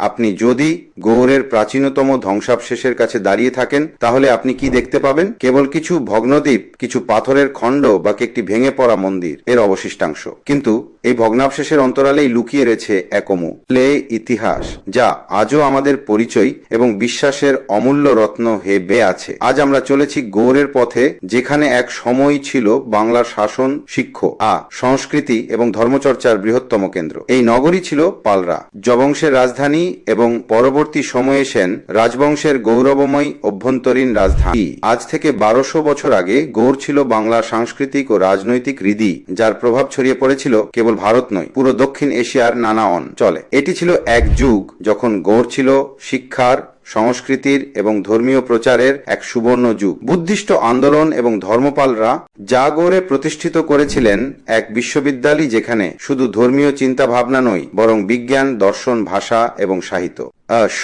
আপনি যদি গৌরের প্রাচীনতম ধ্বংসাবশেষের কাছে দাঁড়িয়ে থাকেন, তাহলে আপনি কি দেখতে পাবেন? কেবল কিছু ভগ্নদ্বীপ, কিছু পাথরের খণ্ড বা একটি ভেঙে পড়া মন্দির, এর অবশিষ্টাংশ। কিন্তু এই ভগ্নাবশেষের অন্তরালেই লুকিয়ে রয়েছে একমু প্লে ইতিহাস, যা আজও আমাদের পরিচয় এবং বিশ্বাসের অমূল্য রত্ন হে বে আছে। আজ আমরা চলেছি গৌড়ের পথে, যেখানে এক সময় ছিল বাংলার শাসন, শিক্ষ, আ, সংস্কৃতি এবং ধর্মচর্চার বৃহত্তম কেন্দ্র। এই নগরী ছিল পালরা। জবংশের রাজধানী এবং পরবর্তী সময়ে সেন রাজবংশের গৌরবময় অভ্যন্তরীণ রাজধানী। আজ থেকে বারোশো বছর আগে গৌড় ছিল বাংলার সাংস্কৃতিক ও রাজনৈতিক হৃদি যার প্রভাব ছড়িয়ে পড়েছিল কেবল ভারত নয়, পুরো দক্ষিণ এশিয়ার নানা অঞ্চলে এটি ছিল এক যুগ যখন গৌড় ছিল শিক্ষার, সংস্কৃতির এবং ধর্মীয় প্রচারের এক সুবর্ণ যুগ। বুদ্ধিষ্ট আন্দোলন এবং ধর্মপালরা জাগরে প্রতিষ্ঠিত করেছিলেন এক বিশ্ববিদ্যালয় যেখানে শুধু ধর্মীয় চিন্তা ভাবনা নয়, বরং বিজ্ঞান, দর্শন, ভাষা এবং সাহিত্য।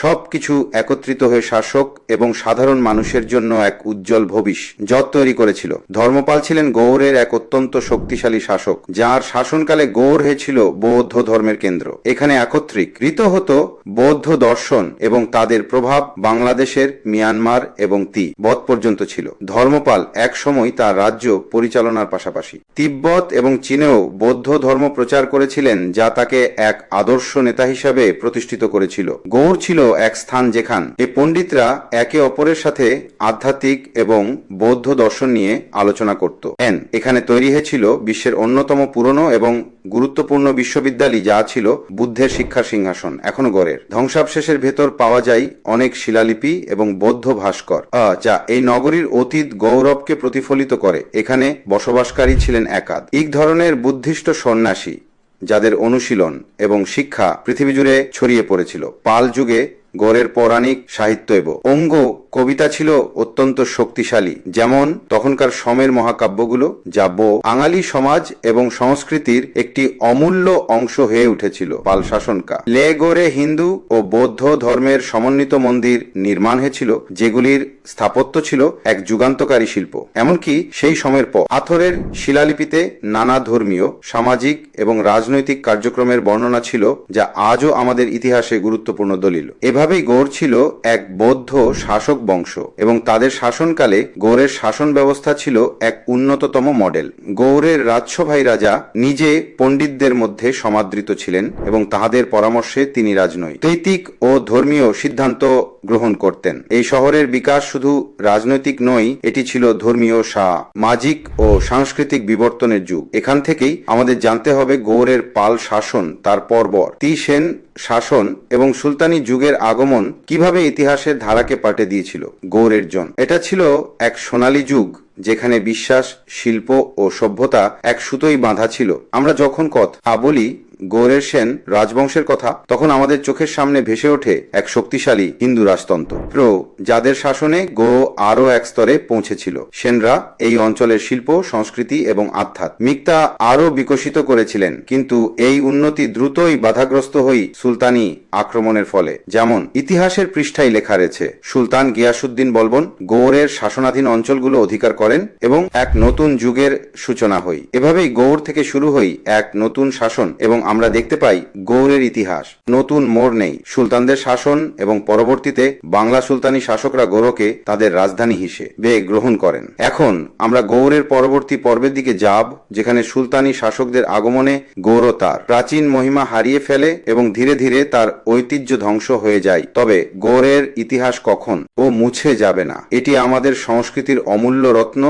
সব কিছু একত্রিত হয়ে শাসক এবং সাধারণ মানুষের জন্য এক উজ্জ্বল ভবিষ যত তৈরি করেছিল। ধর্মপাল ছিলেন গৌড়ের এক অত্যন্ত শক্তিশালী শাসক, যার শাসনকালে গৌড় হয়েছিল বৌদ্ধ ধর্মের কেন্দ্র। এখানে একত্রিত হতো বৌদ্ধ দর্শন এবং তাদের প্রভাব বাংলাদেশের, মিয়ানমার এবং তি বধ পর্যন্ত ছিল। ধর্মপাল এক সময় তার রাজ্য পরিচালনার পাশাপাশি। তিব্বত এবং চীনেও বৌদ্ধ ধর্ম প্রচার করেছিলেন যা তাকে এক আদর্শ নেতা হিসাবে প্রতিষ্ঠিত করেছিল। গৌড় ছিল এক স্থান যেখান এই পণ্ডিতরা একে অপরের সাথে আধ্যাত্মিক এবং বৌদ্ধ দর্শন নিয়ে আলোচনা করত। এন, এখানে তৈরি হয়েছিল বিশ্বের অন্যতম পুরনো এবং গুরুত্বপূর্ণ বিশ্ববিদ্যালয় যা ছিল বুদ্ধের শিক্ষার সিংহাসন, এখনও গড়ের। ধ্বংসাবশেষের ভেতর পাওয়া যায় অনেক শিলালিপি এবং বৌদ্ধ ভাস্কর যা এই নগরীর অতীত গৌরবকে প্রতিফলিত করে। এখানে বসবাসকারী ছিলেন একাদ। এক ধরনের বুদ্ধিষ্ট সন্ন্যাসী। যাদের অনুশীলন এবং শিক্ষা পৃথিবী জুড়ে ছড়িয়ে পড়েছিল। পাল যুগে গড়ের পৌরাণিক সাহিত্য এবং। অঙ্গ কবিতা ছিল অত্যন্ত শক্তিশালী, যেমন তখনকার সমের মহাকাব্যগুলো, যা বো বাঙালি সমাজ এবং সংস্কৃতির একটি অমূল্য অংশ হয়ে উঠেছিল। পাল শাসনকা। লে গড়ে হিন্দু ও বৌদ্ধ ধর্মের সমন্বিত মন্দির নির্মাণ হয়েছিল, যেগুলির স্থাপত্য ছিল এক যুগান্তকারী শিল্প। এমনকি সেই সময়ের পর পাথরের শিলালিপিতে নানা ধর্মীয়, সামাজিক এবং রাজনৈতিক কার্যক্রমের বর্ণনা ছিল, যা আজও আমাদের ইতিহাসে গুরুত্বপূর্ণ দলিল। এভাবেই গৌড় ছিল এক বৌদ্ধ শাসক বংশ এবং তাদের শাসনকালে গৌড়ের শাসন ব্যবস্থা ছিল এক উন্নততম মডেল। গৌড়ের রাজসভাই রাজা নিজে পণ্ডিতদের মধ্যে সমাদৃত ছিলেন এবং তাহাদের পরামর্শে তিনি রাজনৈতিক ও ধর্মীয় সিদ্ধান্ত গ্রহণ করতেন। এই শহরের বিকাশ শুধু রাজনৈতিক নয়, এটি ছিল ধর্মীয় সা, মাজিক ও সাংস্কৃতিক বিবর্তনের যুগ। এখান থেকেই আমাদের জানতে হবে গৌড়ের পাল শাসন, তার পরপর। তি সেন শাসন এবং সুলতানি যুগের আগমন কীভাবে ইতিহাসের ধারাকে পাল্টে দিয়েছিল গৌড়ের জন। এটা ছিল এক সোনালী যুগ, যেখানে বিশ্বাস, শিল্প ও সভ্যতা এক সুতোই বাঁধা ছিল। আমরা যখন কথা বলি গৌরের সেন রাজবংশের কথা, তখন আমাদের চোখের সামনে ভেসে ওঠে এক শক্তিশালী হিন্দু রাজতন্ত্র। যাদের শাসনে গো আরও এক স্তরে পৌঁছেছিল। সেনরা এই অঞ্চলের শিল্প, সংস্কৃতি এবং আধ্যাত্মিকতা আরও বিকশিত করেছিলেন। কিন্তু এই উন্নতি দ্রুতই বাধাগ্রস্ত হই সুলতানি আক্রমণের ফলে। যেমন, ইতিহাসের পৃষ্ঠায় লেখা রয়েছে, সুলতান গিয়াসুদ্দিন বলবন গৌড়ের শাসনাধীন অঞ্চলগুলো অধিকার করেন এবং এক নতুন যুগের সূচনা হই। এভাবেই গৌড় থেকে শুরু হই এক নতুন শাসন এবং আমরা দেখতে পাই গৌড়ের ইতিহাস। নতুন মোড় নেই। সুলতানদের শাসন এবং পরবর্তীতে বাংলা সুলতানি শাসকরা গৌড়কে তাদের রাজধানী হিসেবে গ্রহণ করেন। এখন আমরা গৌড়ের পরবর্তী পর্বের দিকে যাব, যেখানে সুলতানি শাসকদের আগমনে গৌড় তার প্রাচীন মহিমা হারিয়ে ফেলে এবং ধীরে ধীরে তার ঐতিহ্য ধ্বংস হয়ে যায়। তবে গৌড়ের ইতিহাস কখন ও মুছে যাবে না, এটি আমাদের সংস্কৃতির অমূল্য রত্ন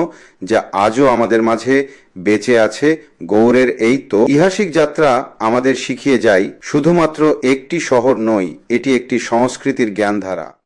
যা আজও আমাদের মাঝে বেঁচে আছে গৌরের এই তো। ইহাসিক যাত্রা আমাদের শিখিয়ে যায় শুধুমাত্র একটি শহর নয়, এটি একটি সংস্কৃতির জ্ঞানধারা।